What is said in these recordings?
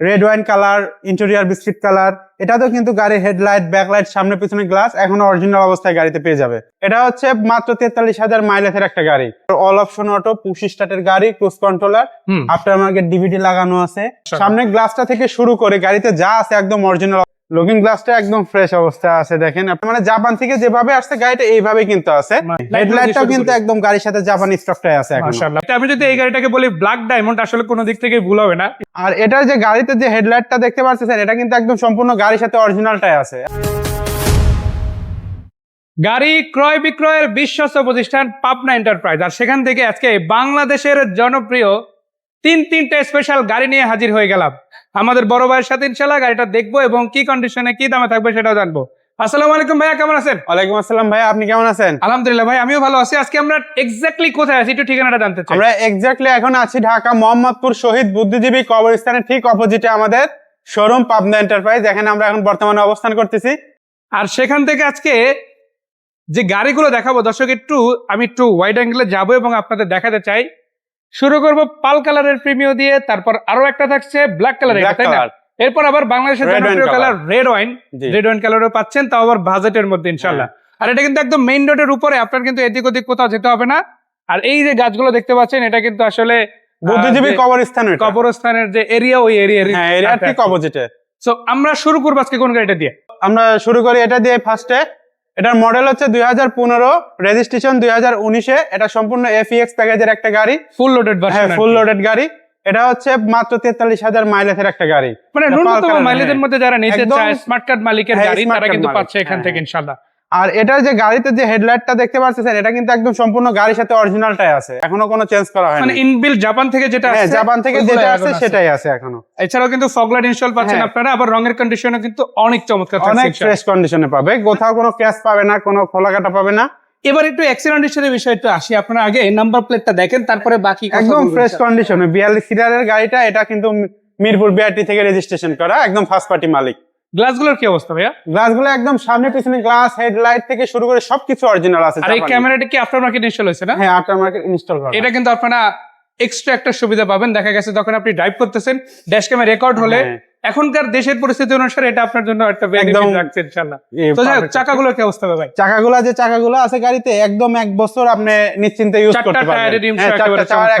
Red wine colour interior biscuit colour এটাতেও কিন্তু গাড়ির হেডলাইট ব্যাকলাইট সামনে পিছনে গ্লাস এখনও অরিজিনাল অবস্থায় গাড়িতে পেয়ে যাবে। এটা হচ্ছে মাত্র তেতাল্লিশ হাজার মাইলেজের একটা গাড়ি। অল অপশন অটো পুশ স্টার্টের গাড়ি cruise controller after market DVD লাগানো আছে। সামনে গ্লাসটা থেকে শুরু করে গাড়িতে যা আছে একদম অরিজিনাল লুকিং গ্লাসটা একদম ফ্রেশ অবস্থা আছে দেখেন। মানে জাপান থেকে যেভাবে আসছে গাড়িটা এইভাবে কিন্তু আছে। হেডলাইটটাও কিন্তু একদম গাড়ির সাথে জাপানি স্টকটাই আছে মাশাআল্লাহ। আমি যদি এই গাড়িটাকে বলি ব্ল্যাক ডায়মন্ড আসলে কোনো দিক থেকে ভুল হবে না। আর এটার যে গাড়িতে যে হেডলাইটটা দেখতে পাচ্ছেন এটা কিন্তু একদম সম্পূর্ণ গাড়ির সাথে অরিজিনালটাই আছে। গাড়ি ক্রয় বিক্রয়ের বিশ্বস্ত প্রতিষ্ঠান পাবনা এন্টারপ্রাইজ আর সেখান থেকে আজকে বাংলাদেশের জনপ্রিয় তিন তিনটা স্পেশাল গাড়ি নিয়ে হাজির হয়ে গেলাম। আমাদের বড় ভাইয়ের সাথে ইনশাল্লাহ গাড়িটা দেখব এবং কি কন্ডিশনে কি দামে থাকবে সেটাও জানব। আসসালামু আলাইকুম ভাইয়া কেমন আছেন? ওয়ালাইকুম আসসালাম ভাই আপনি কেমন আছেন? আলহামদুলিল্লাহ ভাই আমিও ভালো আছি। আজকে আমরা এক্স্যাক্টলি কোথায় আছি একটু ঠিকানাটা জানতে চাই। আমরা এক্স্যাক্টলি এখন আছি ঢাকা মোহাম্মদপুর শহীদ বুদ্ধিজীবী কবরস্থানের ঠিক অপোজিটে আমাদের শোরুম পাবনা এন্টারপ্রাইজ এখানে আমরা এখন বর্তমানে অবস্থান করতেছি। আর সেখান থেকে আজকে যে গাড়িগুলো দেখাবো দর্শক একটু আমি একটু ওয়াইড অ্যাঙ্গেলে যাব এবং আপনাদের দেখাতে চাই। শুরু করব পাল কালারের প্রিমিও দিয়ে তারপর আরও একটা থাকছে ব্ল্যাক কালারের তাই না? এরপর আবার বাংলাদেশের জনপ্রিয় colour red wine red wine কালারও পাচ্ছেন তাও আবার বাজেটের মধ্যে ইনশাল্লাহ আর এটা কিন্তু একদম মেইন রোডের উপরে আপনার কিন্তু এদিক ওদিক কোথাও যেতে হবে না। আর এই যে গাছগুলো দেখতে পাচ্ছেন এটা কিন্তু আসলে বুদ্ধিজীবী যে কবরস্থান ওইটা। কবরস্থানের যে এরিয়া ওই এরিয়া হ্যাঁ এরিয়া ঠিক অপোজিটে সো আমরা শুরু করব আজকে কোন গাড়িটা দিয়ে? আমরা শুরু করি এটা দিয়ে ফার্স্টে এটার মডেল হচ্ছে দুই হাজার পনেরো রেজিস্ট্রেশন দুই হাজার উনিশে এটা সম্পূর্ণ এফিএক্স প্যাকেজের একটা গাড়ি। ফুল লোডেড হ্যাঁ ফুল লোডেড গাড়ি। এটা হচ্ছে মাত্র তেতাল্লিশ হাজার মাইলেজের একটা গাড়ি। মানে ন্যূনতম মাইলেজের। মধ্যে যারা নিতে চায় স্মার্ট কার্ড মালিকের হ্যাঁ, গাড়ি তারা কিন্তু পাচ্ছে এখান হ্যাঁ, থেকে হ্যাঁ। ইনশাল্লাহ। আর এটার যে গাড়িতে যে হেডলাইটটা দেখতে পাচ্ছেন এটা কিন্তু একদম সম্পূর্ণ গাড়ির সাথে অরিজিনালটাই আছে। এখনও কোনো চেঞ্জ করা মানে ইনবিল জাপান থেকে যেটা হ্যাঁ জাপান থেকে যেটা আছে আছে। সেটাই আছে এখনও। এছাড়াও কিন্তু ফগলাইট ইনস্টল পাচ্ছেন হ্যাঁ। আপনারা আবার রঙের কন্ডিশনও কিন্তু অনেক চমৎকার অনেক ফ্রেশ কন্ডিশনে পাবে। কোথাও কোনো ক্যাশ পাবে না কোনো খোলাকাটা পাবে না। এবার একটু অ্যাক্সিডেন্ট হিসেবে বিষয় একটু আসি। আপনারা আগে নাম্বার প্লেটটা দেখেন তারপরে বাকি কথা একদম ফ্রেশ কন্ডিশনে বিয়াল্লিশ সিটারের গাড়িটা এটা কিন্তু মিরপুর বিআরটি থেকে রেজিস্ট্রেশন করা একদম ফার্স্ট পার্টি মালিক। গ্লাসগুলোর কি অবস্থা ভাইয়া? গ্লাসগুলো একদম সামনে পিছনে গ্লাস হেডলাইট থেকে শুরু করে সবকিছু অরিজিনাল আছে আর এই ক্যামেরাটা কি আফটার মার্কেট ইনস্টল হয়েছে না? হ্যাঁ আফটার মার্কেট ইনস্টল করা। এটা কিন্তু আপনারা এক্সট্রা একটা সুবিধা পাবেন। দেখা গেছে যখন আপনি ড্রাইভ করতেছেন ড্যাশ ক্যামেরা রেকর্ড হলে হ্যাঁ, এখনকার দেশের পরিস্থিতি অনুসারে এটা আপনার জন্য একটা বেনিফিট একদম- রাখছে ইনশাল্লাহ এই তো। চাকাগুলোর কি অবস্থা ভাই? চাকাগুলা যে চাকাগুলো আছে গাড়িতে একদম এক বছর আপনি নিশ্চিন্তে ইউজ চারটা করতে পারবেন হ্যাঁ, চারটা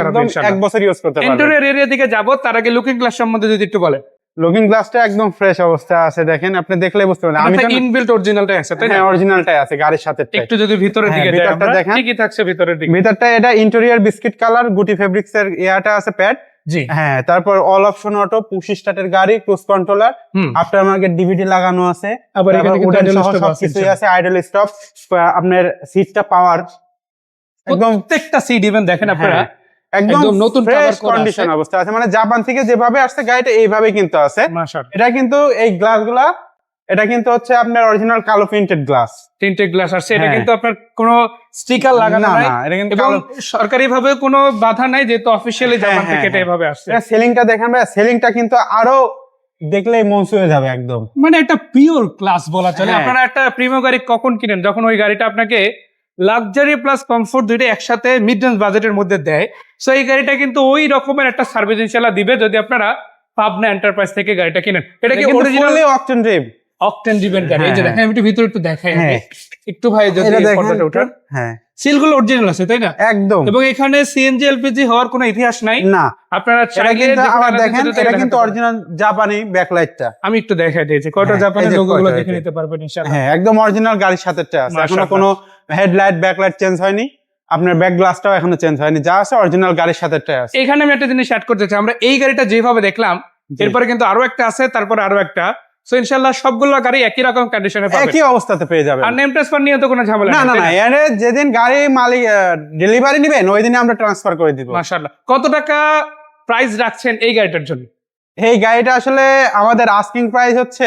একদম এক বছর ইউজ করতে পারবেন। ইন্টেরিয়র এরিয়া দিকে যাব তার আগে লুকিং গ্লাস সম্বন্ধে যদি একটু বলেন। লুকিং গ্লাসটা একদম ফ্রেশ অবস্থা আছে দেখেন। আপনি দেখলে বুঝতে পারবেন। আমি ইনবিল্ট অরিজিনালটাই আছে তাই না? হ্যাঁ অরিজিনালটাই আছে গাড়ির সাথে একটু যদি ভিতরের হ্যাঁ, দিকে যাই আমরা, দেখেন। কি কি থাকছে ভিতরের দিকে। ভিতরটা এটা ইন্টেরিয়র বিস্কিট কালার গুটি ফেব্রিক্স এর ইয়াটা আছে প্যাড জি। হ্যাঁ তারপর অল অপশন অটো পুশ স্টার্টের গাড়ি cruise controller after market DVD লাগানো আছে। আবার এখানে কিন্তু সহ stop আছে, আছে আইডল স্টপ আপনার সিটটা পাওয়ার একদম প্রত্যেকটা সিট ইভেন দেখেন আপনারা হ্যাঁ, একদম নতুন ফ্রেশ কন্ডিশন অবস্থা আছে। মানে জাপান থেকে যেভাবে আসছে গাড়িটা এইভাবে কিন্তু আছে। এটা কিন্তু এই গ্লাসগুলা এটা কিন্তু হচ্ছে আপনার অরিজিনাল কালো প্রিন্টেড গ্লাস তিনটে গ্লাস আছে এটা হ্যাঁ। কিন্তু আপনার কোনো স্টিকার লাগানো নাই। এটা কিন্তু সরকারি ভাবে কোনো বাধা নাই যেহেতু অফিসিয়ালি হ্যাঁ, জাপান হ্যাঁ, থেকে এটা। এভাবে আসছে। সেলিংটা দেখেন ভাই সেলিংটা কিন্তু আরও দেখলেই মন ছুঁয়ে যাবে একদম। মানে একটা পিওর ক্লাস বলা চলে। আপনারা একটা প্রিমিয়াম গাড়ি কখন কিনেন? যখন ওই গাড়িটা আপনাকে লাক্সারি প্লাস কমফোর্ট দুইটা একসাথে মিড রেঞ্জ বাজেটের মধ্যে দেয়। সো এই গাড়িটা কিন্তু ওই রকমের একটা সার্ভিস ইনশাল্লাহ দিবে যদি আপনারা পাবনা এন্টারপ্রাইজ থেকে গাড়িটা কিনেন। এটা কি originally octane drive octane driven গাড়ি এই যে হ্যাঁ, দেখেন আমি একটু ভিতরে একটু দেখাই হ্যাঁ। একটু ভাই যদি উঠান হ্যাঁ। সিলগুলো অরিজিনাল আছে তাই না? একদম। এবং এখানে সিএনজি এলপিজি হওয়ার কোনো ইতিহাস নাই। না। আপনারা চাইলে আবার দেখেন এটা কিন্তু অরিজিনাল জাপানি ব্যাকলাইটটা আমি একটু দেখাই দিয়েছি। কয়টা হ্যাঁ, এই লোগোগুলো দেখে নিতে পারবেন ইনশাআল্লাহ। হ্যাঁ একদম অরিজিনাল গাড়ির আছে। এখনও কোনো হেডলাইট ব্যাকলাইট চেঞ্জ হয়নি। আপনার ব্যাক গ্লাসটাও এখনও চেঞ্জ হয়নি। যা আছে অরিজিনাল গাড়ির সাথে আছে। এখানে আমি একটা জিনিস অ্যাড করতে চাই। আমরা এই গাড়িটা যেভাবে দেখলাম। এরপরে কিন্তু আরও একটা আছে তারপরে আরও একটা। সো ইনশাল্লাহ সবগুলো গাড়ি একই রকম কন্ডিশনে পাবেন একই অবস্থাতে পেয়ে যাবেন। আর নেম ট্রান্সফার নিয়ে তো কোনো ঝামেলা না না না এর যেদিন গাড়ি মালিক ডেলিভারি নেবেন ওই দিনে আমরা ট্রান্সফার করে দিব। মাশাআল্লাহ। কত টাকা প্রাইস রাখছেন এই গাড়িটার জন্য? এই গাড়িটা আসলে আমাদের আস্কিং প্রাইস হচ্ছে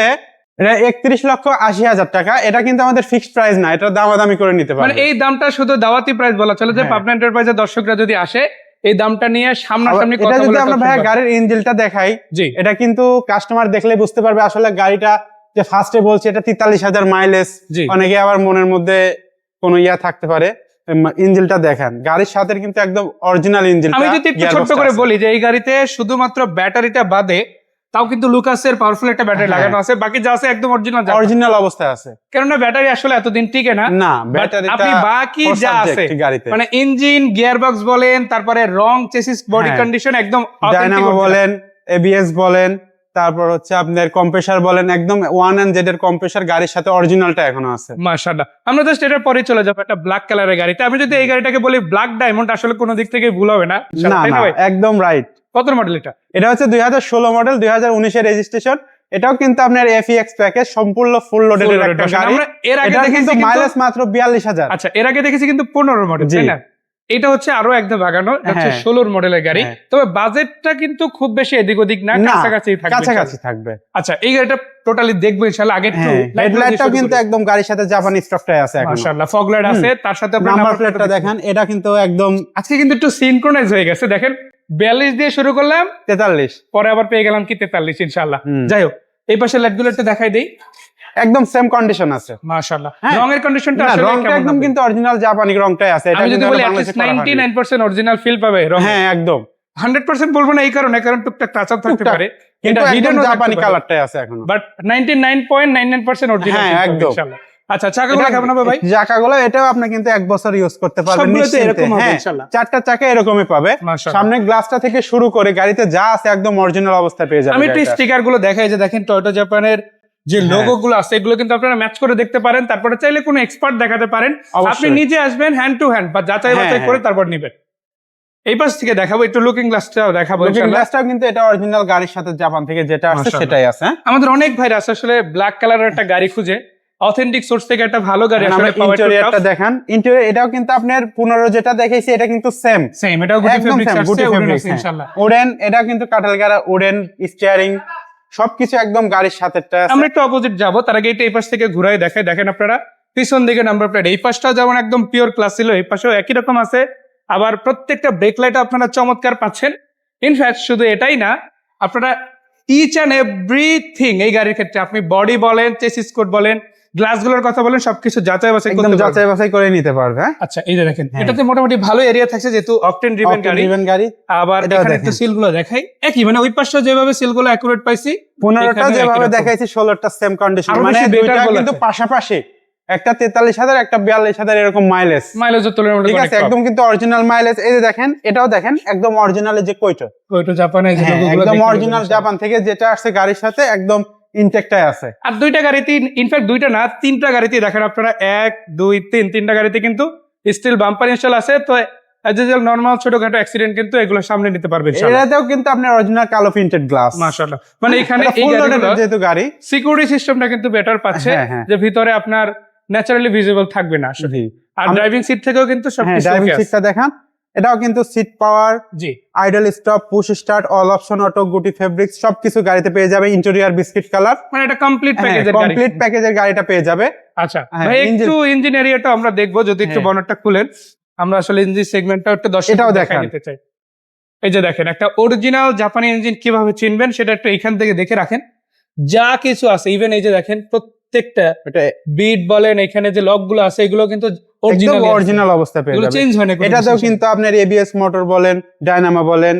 এটা একত্রিশ লক্ষ আশি হাজার টাকা। এটা কিন্তু আমাদের ফিক্সড প্রাইস না এটা দামাদামি করে নিতে মানে এই দামটা শুধু দাওয়াতি প্রাইস বলা চলে যে হ্যাঁ। পাবনা এন্টারপ্রাইজের দর্শকরা যদি আসে এই দামটা নিয়ে সামনাসামনি কথা যদি আমরা ভাই গাড়ির ইঞ্জিনটা দেখাই জি। এটা কিন্তু কাস্টমার দেখলে বুঝতে পারবে আসলে গাড়িটা যে ফার্স্টে বলছে এটা তেতাল্লিশ হাজার মাইলেজ অনেকে আবার মনের মধ্যে কোনো ইয়া থাকতে পারে। ইঞ্জিনটা দেখেন গাড়ির সাথে কিন্তু একদম অরিজিনাল ইঞ্জিন আমি যদি একটু ছোট্ট করে বলি যে এই গাড়িতে শুধুমাত্র ব্যাটারিটা বাদে তাও কিন্তু লুকাসের পাওয়ারফুল একটা ব্যাটারি। লাগানো আছে। বাকি যা আছে একদম অরিজিনাল অরিজিনাল অবস্থায় আছে। কেননা ব্যাটারি আসলে এতদিন টিকে না। না But ব্যাটারিটা আপনি বাকি যা আছে মানে ইঞ্জিন গিয়ার বক্স বলেন তারপরে রং চেসিস বডি। কন্ডিশন একদম original। বলেন এবিএস বলেন তারপর হচ্ছে আপনার কম্প্রেসার বলেন একদম ওয়ান এন্ড জেড এর কম্প্রেসার গাড়ির সাথে অরিজিনালটা এখনও আছে। মাশাআল্লাহ। আমরা জাস্ট এটার পরে চলে যাব একটা ব্ল্যাক কালারের গাড়িতে। আমি যদি এই গাড়িটাকে বলি ব্ল্যাক ডায়মন্ড আসলে কোনো দিক থেকে ভুল হবে না। না? একদম রাইট কত মডেল এটা? এটা হচ্ছে দুই হাজার ষোলো মডেল দুই হাজার উনিশের রেজিস্ট্রেশন এটাও কিন্তু আপনার এফিএক্স প্যাকেজ সম্পূর্ণ ফুল লোডেড একটা গাড়ি। আমরা এর আগে দেখেছি মাইলেজ মাত্র বিয়াল্লিশ হাজার। আচ্ছা এর আগে দেখেছি কিন্তু পনেরো মডেল জি। তাই না? এটা হচ্ছে আরও একদম বাগানো হচ্ছে হ্যাঁ। ষোলোর মডেলের গাড়ি। হ্যাঁ। তবে বাজেটটা কিন্তু খুব বেশি এদিক ওদিক না কাছাকাছি থাকবে কাছাকাছি থাকবে। আচ্ছা এই গাড়িটা টোটালি দেখব ইনশাআল্লাহ আগে একটু হ্যাঁ হেডলাইটটাও কিন্তু একদম গাড়ির সাথে জাপানি স্টকটাই আছে এখন। মাশাআল্লাহ ফগ লাইট আছে তার সাথে নাম্বার প্লেটটা দেখেন। এটা কিন্তু একদম আজকে কিন্তু একটু সিনক্রোনাইজ হয়ে গেছে দেখেন। বিয়াল্লিশ দিয়ে শুরু করলাম তেতাল্লিশ। পরে আবার পেয়ে গেলাম কি তেতাল্লিশ ইনশাল্লাহ যাই হোক এই পাশে লাইটগুলো একটু দেখাই দিই। একদম সেম কন্ডিশন আছে। মাশাআল্লাহ। হ্যাঁ। রঙের কন্ডিশনটা আসলে রংটা একদম কিন্তু অরিজিনাল জাপানি রংটাই আছে। এটা যদি বলি বাংলাদেশে করা নাইনটি হয়নি। নাইন পার্সেন্ট অরিজিনাল ফিল পাবে রং হ্যাঁ একদম। হান্ড্রেড পার্সেন্ট বলব না এই কারণে কারণ টুকটাক টাচ আপ থাকতে পারে। কিন্তু ও জাপানি কালারটাই আছে এখনও। But ninety nine point nine nine percent original হ্যাঁ, একদম। আচ্ছা চাকাগুলো কেমন হবে ভাই? চাকাগুলো এটাও আপনি কিন্তু এক বছর ইউজ করতে পারবেন এরকম হবে হ্যাঁ, ইনশাআল্লাহ চারটা চাকা এরকমই পাবে। সামনে গ্লাসটা থেকে শুরু করে গাড়িতে যা আছে একদম অরিজিনাল অবস্থায় পেয়ে যাবেন আমি একটু দেখাই যে দেখেন টয়োটা জাপানের যে হ্যাঁ। লোগো গুলো আছে এগুলো কিন্তু আপনারা ম্যাচ করে দেখতে পারেন। তারপরে চাইলে কোনো এক্সপার্ট দেখাতে পারেন। আপনি নিজে আসবেন হ্যান্ড টু হ্যান্ড বা যাচাই হ্যাঁ, বাছাই করে হ্যাঁ। তারপর নিবেন। এই পাশ থেকে দেখাবো একটু লুকিং গ্লাসটাও দেখাবো ইনশাআল্লাহ। glassটাও কিন্তু এটা অরিজিনাল গাড়ির সাথে জাপান থেকে যেটা আসছে সেটাই আছে হ্যাঁ? আমাদের অনেক ভাইরা আছে আসলে ব্ল্যাক কালারের একটা গাড়ি খুঁজে। অথেন্টিক সোর্স থেকে একটা ভালো গাড়ি আসলে ইন্টেরিয়রটা দেখান। ইন্টেরিয়র এটাও কিন্তু আপনার পনেরো যেটা দেখেছি এটা কিন্তু সেম সেম এটাও গুটি ফেব্রিক্স আসছে ফেব্রিক্স ইনশাআল্লাহ উডেন এটা কিন্তু কাটাল গাড়া উডেন স্টিয়ারিং সবকিছু একদম গাড়ির সাথে আমরা একটু অপোজিট যাব তার আগে এটা এই পাশ থেকে ঘুরাই দেখাই দেখেন আপনারা পিছন দিকে নাম্বার প্লেট এই পাশটাও যেমন একদম পিওর ক্লাস ছিল এই পাশেও একই রকম আছে। আবার প্রত্যেকটা ব্রেক লাইট আপনারা চমৎকার পাচ্ছেন। ইনফ্যাক্ট শুধু এটাই না আপনারা ইচ অ্যান্ড এভরিথিং এই গাড়ির ক্ষেত্রে আপনি বডি বলেন চেসিস কোড বলেন গ্লাসগুলোর কথা বলেন সবকিছু যাচাই বাছাই একদম যাচাই বাছাই করে নিতে পারবে হ্যাঁ? আচ্ছা এই যে দেখেন হ্যাঁ। এটাতে মোটামুটি ভালো এরিয়া থাকছে যেহেতু অকটেন ড্রিভেন গাড়ি। Octane-driven গাড়ি। আবার এখানে একটু দেখেন। সিলগুলো দেখাই। একই মানে ওই পাশটা যেভাবে সিলগুলো অ্যাকুরেট পাইছি পনেরোটা এখানেও যেভাবে দেখাইছি ষোলোটা সেম কন্ডিশন মানে দুইটা কিন্তু পাশাপাশি। একটা তেতাল্লিশ হাজার একটা বিয়াল্লিশ হাজার এরকম মাইলেজ তুলনায় ঠিক আছে একদম কিন্তু অরিজিনাল মাইলেজ এই যে দেখেন এটাও দেখেন একদম অরিজিনাল যে কইটো। ওইটা জাপানে যে হ্যাঁ, একদম অরিজিনাল জাপান থেকে যেটা আসছে গাড়ির সাথে একদম ইনটেকটাই আছে। আর দুইটা গাড়িতে ইনফ্যাক্ট দুইটা না তিনটা গাড়িতে দেখেন আপনারা এক দুই তিন তিনটা গাড়িতে কিন্তু স্টিল বাম্পার ইনস্টল আছে। তো অ্যাজ নর্মাল ছোটখাটো অ্যাক্সিডেন্ট কিন্তু এগুলো সামনে নিতে এটাতেও কিন্তু আপনার অরিজিনাল কালো প্রিন্টেড গ্লাস মাশাআল্লাহ। মানে এখানে এই যেহেতু গাড়ি। সিকিউরিটি সিস্টেমটা কিন্তু বেটার পাচ্ছে হ্যাঁ, হ্যাঁ। যে ভিতরে আপনার ন্যাচারালি ভিজিবল থাকবে না আসলে। আর ড্রাইভিং সিট থেকেও কিন্তু হ্যাঁ সবকিছু ড্রাইভিং সিটটা দেখান। এটাও কিন্তু সিট পাওয়ার জি। Idle stop push start all option auto গুটি ফেব্রিক্স সবকিছু গাড়িতে পেয়ে যাবে ইন্টেরিয়র বিস্কিট কালার মানে এটা কমপ্লিট প্যাকেজের গাড়ি। কমপ্লিট প্যাকেজের গাড়িটা পেয়ে যাবে। আচ্ছা হ্যাঁ, ভাই একটু ইঞ্জিন এরিয়াটা আমরা দেখব যদি একটু হ্যাঁ। বনেটটা খুলেন। আমরা আসলে ইঞ্জিন সেগমেন্টটা একটু দশ এটাও দেখাই নিতে চাই। এই যে দেখেন একটা অরিজিনাল জাপানি ইঞ্জিন কীভাবে চিনবেন সেটা একটু এখান থেকে দেখে রাখেন। যা কিছু আছে ইভেন এই যে দেখেন প্রত্যেকটা বিট বলেন এখানে যে লকগুলো আছে এগুলো কিন্তু অরিজিনাল অরিজিনাল অবস্থা পেয়ে চেঞ্জ হয় না এটাতেও কিন্তু আপনার এবিএস মোটর বলেন ডায়নামা বলেন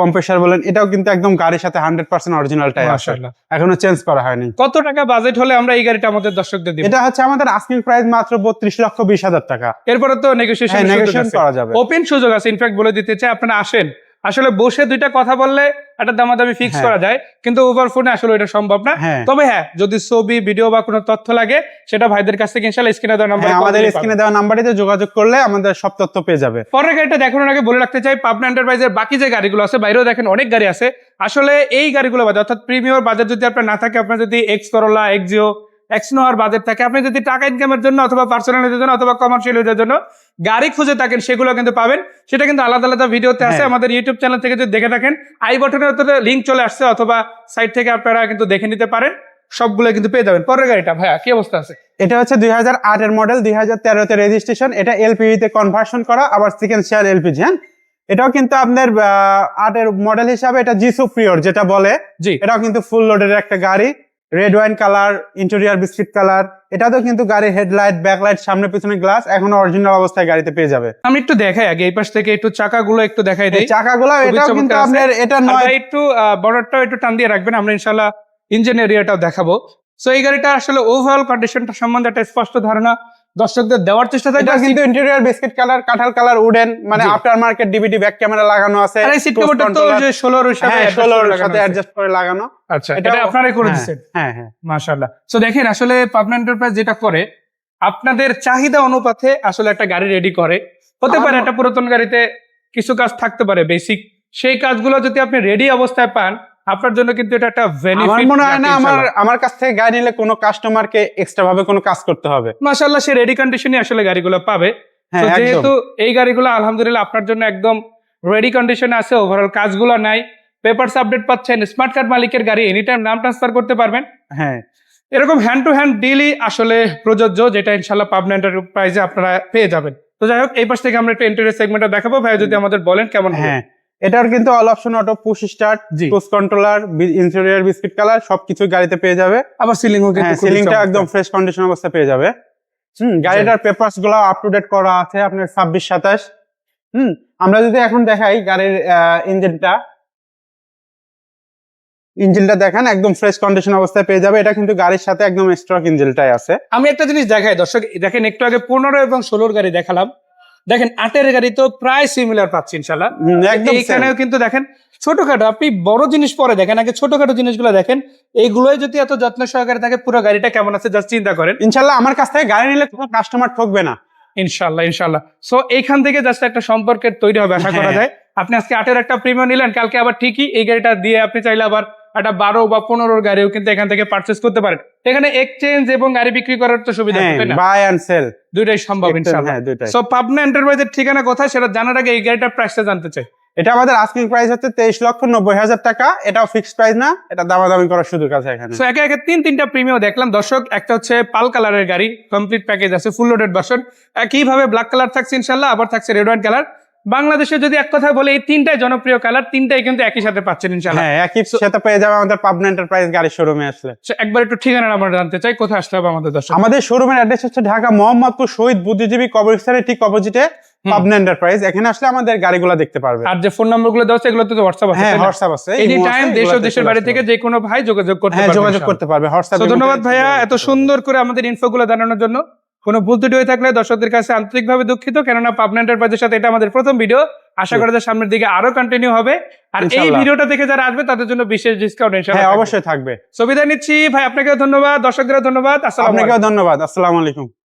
কম্প্রেসার বলেন এটাও কিন্তু একদম গাড়ির সাথে হান্ড্রেড পার্সেন্ট অরিজিনালটাই আছে মাশাআল্লাহ। এখনও চেঞ্জ করা হয়নি। কত টাকা বাজেট হলে আমরা এই গাড়িটা আমাদের দর্শকদের দিব? এটা হচ্ছে আমাদের আস্কিং প্রাইস মাত্র বত্রিশ লক্ষ বিশ হাজার টাকা। এরপরে তো নেগোসিয়েশন হ্যাঁ নেগোসিয়েশন করা যাবে। ওপেন সুযোগ আছে। ইনফ্যাক্ট বলে দিতে চাই আপনারা আসেন। আসলে বসে দুইটা কথা বললে একটা দামাদামি ফিক্স হ্যাঁ। করা যায় কিন্তু ওভার ফোনে আসলে এটা সম্ভব না। হ্যাঁ। তবে হ্যাঁ যদি ছবি ভিডিও বা কোনো তথ্য লাগে সেটা ভাইদের কাছ থেকে ইনশাল্লাহ স্ক্রিনে দেওয়া নাম্বার হ্যাঁ, আমাদের স্ক্রিনে দেওয়া নাম্বারটিতে যোগাযোগ করলে আমাদের সব তথ্য পেয়ে যাবে। পরের গাড়িটা দেখানোর আগে বলে রাখতে চাই পাবনা এন্টারপ্রাইজের বাকি যে গাড়িগুলো আছে বাইরেও দেখেন অনেক গাড়ি আছে। আসলে এই গাড়িগুলো বাজে অর্থাৎ প্রিমিয়র বাজার যদি আপনার না থাকে আপনার যদি এক্স করোলা এক্সিও এক্সনোয়ার বাজেট থাকে। আপনি যদি টাকা ইনকামের জন্য অথবা পার্সোনাল জন্য অথবা কমার্শিয়াল জন্য গাড়ি খুঁজে থাকেন সেগুলো কিন্তু পাবেন। সেটা কিন্তু আলাদা আলাদা ভিডিওতে আছে। হ্যাঁ। আমাদের ইউটিউব চ্যানেল থেকে যদি দেখে থাকেন আই বটনের লিঙ্ক চলে আসছে অথবা সাইট থেকে আপনারা কিন্তু দেখে নিতে পারেন। সবগুলো কিন্তু পেয়ে যাবেন। পরের গাড়িটা ভাইয়া কি অবস্থা আছে? এটা হচ্ছে দুই হাজার আটের মডেল দুই হাজার তেরোতে রেজিস্ট্রেশন এটা এলপিজি তে কনভার্সন করা আবার সেকেন্ড শেয়ার এলপিজি হ্যাঁ? এটাও কিন্তু আপনার আটের মডেল হিসাবে এটা জিসু সুপ্রিয়র যেটা বলে। জি। এটাও কিন্তু ফুল লোডের একটা গাড়ি। Red wine colour interior biscuit colour এটাতেও কিন্তু গাড়ির হেডলাইট ব্যাকলাইট সামনে পিছনে গ্লাস এখন অরিজিনাল অবস্থায় গাড়িতে পেয়ে যাবে। আমি একটু দেখাই আগে এই পাশ থেকে একটু চাকাগুলো একটু দেখাই দেয় দেই। চাকাগুলো এটাও কিন্তু আপনার এটা নয় একটু বর্ডারটাও একটু টান দিয়ে রাখবেন আমরা ইনশাআল্লাহ ইঞ্জিন এরিয়াটাও দেখাবো। সো এই গাড়িটা আসলে ওভারঅল কন্ডিশনটা সম্বন্ধে একটা স্পষ্ট ধারণা। দর্শকদের দেওয়ার চেষ্টা এটা কিন্তু ইন্টেরিয়ার বিস্কিট কালার কাঁঠাল কালার উডেন মানে after market DVD back camera লাগানো আছে আর এই সিট কভারটা তো যে ষোলোর সাথে হ্যাঁ adjust ষোলোর করে লাগানো সাথে অ্যাডজাস্ট করে লাগানো। আচ্ছা এটা আপনারাই করে হ্যাঁ, দিচ্ছেন হ্যাঁ হ্যাঁ। মাশাআল্লাহ। সো দেখেন আসলে পাবনা এন্টারপ্রাইজ যেটা করে আপনাদের চাহিদা অনুপাতে আসলে একটা গাড়ি রেডি করে। হতে পারে একটা পুরাতন গাড়িতে কিছু কাজ থাকতে পারে বেসিক সেই কাজগুলো যদি আপনি রেডি অবস্থায় পান আপনার জন্য কিন্তু এটা একটা আমার বেনিফিট মনে হয় না আমার আমার কাছ থেকে গাড়ি নিলে কোনো কাস্টমারকে এক্সট্রা ভাবে কোনো কাজ করতে হবে। মাশাআল্লাহ সে রেডি কন্ডিশনে আসলে গাড়িগুলো পাবে। হ্যাঁ যেহেতু এই গাড়িগুলো আলহামদুলিল্লাহ আপনার জন্য একদম রেডি কন্ডিশনে আছে ওভারঅল কাজগুলো নাই পেপারস আপডেট পাচ্ছেন স্মার্ট কার্ড মালিকের গাড়ি এনি টাইম নাম ট্রান্সফার করতে পারবেন। হ্যাঁ। এরকম হ্যান্ড টু হ্যান্ড ডিলই আসলে প্রযোজ্য যেটা ইনশাল্লাহ পাবনা এন্টারপ্রাইজে আপনারা পেয়ে যাবেন। তো যাই হোক এই পাশ থেকে আমরা একটু ইন্টারিয়ার সেগমেন্টটা দেখাবো। ভাই যদি আমাদের বলেন কেমন হ্যাঁ। এটার কিন্তু all option auto push start জি। Cruise controller interior biscuit colour সবকিছু গাড়িতে পেয়ে যাবে। আবার সিলিং ও কিন্তু হ্যাঁ সিলিংটা একদম ফ্রেশ কন্ডিশন অবস্থায় পেয়ে যাবে। হুম গাড়িটার পেপারসগুলো আপ টু ডেট করা আছে আপনার ছাব্বিশ সাতাশ। হুম আমরা যদি এখন দেখাই গাড়ির ইঞ্জিনটা ইঞ্জিনটা দেখেন একদম ফ্রেশ কন্ডিশন অবস্থায় পেয়ে যাবে। এটা কিন্তু গাড়ির সাথে একদম স্টক ইঞ্জিনটাই আছে। আমি একটা জিনিস দেখাই দর্শক। দেখেন একটু আগে পনেরো এবং ষোলোর গাড়ি দেখালাম। দেখেন আটের গাড়ি তো প্রায় সিমিলার পাচ্ছি ইনশাল্লাহ এইখানেও কিন্তু দেখেন ছোটখাটো আপনি বড় জিনিস পরে দেখেন আগে ছোটখাটো জিনিসগুলো দেখেন এইগুলোই যদি এত যত্ন সহকারে থাকে পুরো গাড়িটা কেমন আছে জাস্ট চিন্তা করেন। ইনশাল্লাহ আমার কাছ থেকে গাড়ি নিলে কোনো কাস্টমার ঠকবে না। ইনশাল্লাহ ইনশাল্লাহ সো এইখান থেকে জাস্ট একটা সম্পর্কের তৈরি হবে আশা করা হ্যাঁ। যায়। আপনি আজকে আটের একটা প্রিমিয়াম নিলেন কালকে আবার ঠিকই এই গাড়িটা দিয়ে আপনি চাইলে আবার একটা বারো বা পনেরোর গাড়িও কিন্তু এখান থেকে পারচেস করতে পারেন। এখানে এক্সচেঞ্জ এবং গাড়ি বিক্রি করার তো সুবিধা না? বাই অ্যান্ড সেল দুইটাই সম্ভব ইনশাল্লাহ হ্যাঁ দুইটাই। সো পাবনা এন্টারপ্রাইজের ঠিকানা কোথায় সেটা জানার আগে এই গাড়িটার প্রাইসটা জানতে চাই। এটা আমাদের আস্কিং প্রাইস হচ্ছে তেইশ লক্ষ নব্বই হাজার টাকা। এটাও ফিক্সড প্রাইস না এটা দামাদামি করার সুযোগ আছে এখানে। সো একে একে তিন তিনটা প্রিমিয়াম দেখলাম। দর্শক একটা হচ্ছে পাল কালারের গাড়ি কমপ্লিট প্যাকেজ আছে ফুল লোডেড ভার্সন একইভাবে ব্ল্যাক কালার থাকছে ইনশাল্লাহ আবার থাকছে রেড ওয়াইন কালার বাংলাদেশে যদি এক কথা বলে এই তিনটাই জনপ্রিয় কালার তিনটাই কিন্তু একই সাথে পাচ্ছেন ইনশাল্লাহ হ্যাঁ একই সাথে পেয়ে যাবে আমাদের পাবনা এন্টারপ্রাইজ গাড়ির শোরুমে আসলে। একবার একটু ঠিকানা আমরা জানতে চাই কোথায় আসতে হবে আমাদের দর্শক? আমাদের শোরুমের অ্যাড্রেস হচ্ছে ঢাকা মোহাম্মদপুর শহীদ বুদ্ধিজীবী কবরস্থানের ঠিক অপোজিটে পাবনা এন্টারপ্রাইজ এখানে আসলে আমাদের গাড়িগুলো দেখতে পারবে। আর যে ফোন নম্বরগুলো দেওয়া আছে এগুলো তো হোয়াটসঅ্যাপ আছে হ্যাঁ হোয়াটসঅ্যাপ আছে এনি টাইম দেশ ও দেশের বাড়ি থেকে। যে কোনো ভাই যোগাযোগ করতে হ্যাঁ পারবে যোগাযোগ করতে পারবে হোয়াটসঅ্যাপ ধন্যবাদ ভাইয়া এত সুন্দর করে আমাদের ইনফোগুলো জানানোর জন্য। কোনো ভুল ত্রুটি হয়ে থাকলে দর্শকদের কাছে আন্তরিকভাবে দুঃখিত। কেননা পাবনা এন্টারপ্রাইজের সাথে এটা আমাদের প্রথম ভিডিও আশা করা যায় সামনের দিকে আরও কন্টিনিউ হবে। আর এই। ভিডিওটা দেখে যারা আসবে তাদের জন্য বিশেষ ডিসকাউন্ট হ্যাঁ অবশ্যই থাকবে। সুবিধা নিচ্ছি। ভাই আপনাকেও ধন্যবাদ দর্শকদেরও ধন্যবাদ। আসসালাম আপনাকেও ধন্যবাদ। আসসালামু আলাইকুম।